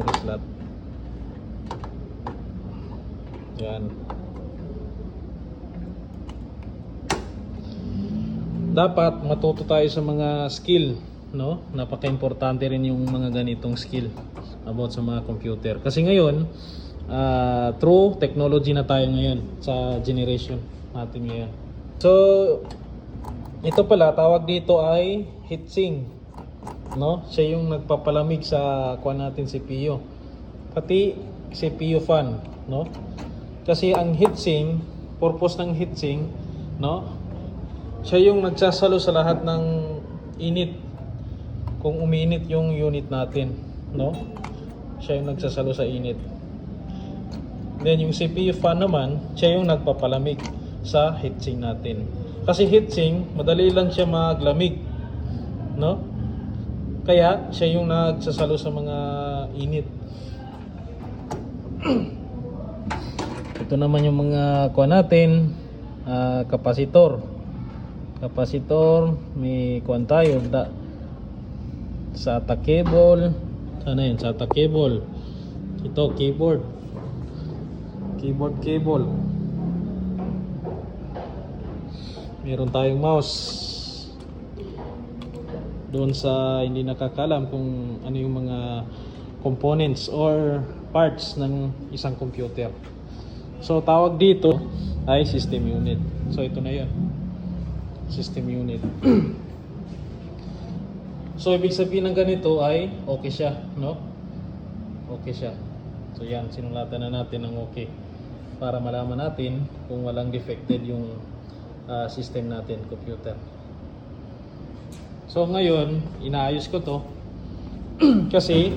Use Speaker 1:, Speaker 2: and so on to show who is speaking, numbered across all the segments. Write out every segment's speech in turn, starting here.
Speaker 1: memory slot. Yan. Dapat matuto tayo sa mga skill, no? Napaka-importante rin yung mga ganitong skill about sa mga computer. Kasi ngayon, ah, true technology na tayo ngayon sa generation natin ngayon. So, ito pala, tawag dito ay heatsink. No? Siya yung nagpapalamig sa kuha natin CPU. Pati CPU fan, no? Kasi ang heatsink, purpose ng heatsink, no? Siya yung nagsasalo sa lahat ng init. Kung uminit yung unit natin, no? Siya yung nagsasalo sa init. Then yung CPU fan naman, siya yung nagpapalamig sa heatsink natin. Kasi heatsink, madali lang siya maglamig. No? Kaya siya yung nagsasalo sa mga init. Ito naman yung mga kuha natin, ah, kapasitor. Kapasitor, may kuha tayo, da, SATA cable, sana yun, SATA cable. Ito, keyboard. Keyboard cable. Meron tayong mouse. Doon sa hindi nakakalam kung ano yung mga components or parts ng isang computer. So tawag dito ay system unit. So ito na 'yon. System unit. so ibig sabihin ng ganito ay okay siya, no? Okay siya. So yan, sinulatan na natin ng okay para malaman natin kung walang defected yung ah, system natin, computer. So ngayon, inaayos ko to kasi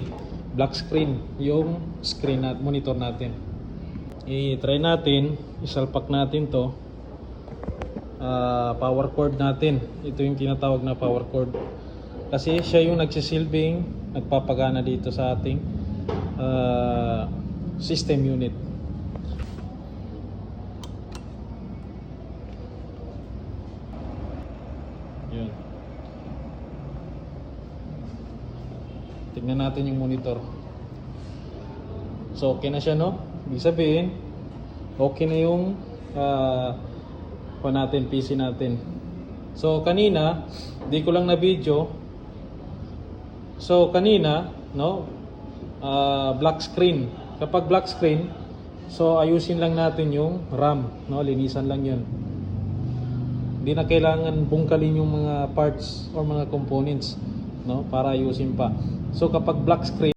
Speaker 1: black screen yung screen at monitor natin. I-try natin, isalpak natin to. Ah, power cord natin. Ito yung tinatawag na power cord. Kasi siya yung nagsisilbing nagpapagana dito sa ating ah, system unit. Yun. Tignan natin yung monitor. So, okay na siya, no? Ibig sabihin, okay na yung uh, natin, PC natin. So, kanina, di ko lang na video. So, kanina, no? ah, black screen. Kapag black screen, so ayusin lang natin yung RAM, no? Linisan lang 'yun. Hindi na kailangan bungkalin yung mga parts or mga components, no? Para ayusin pa. So kapag black screen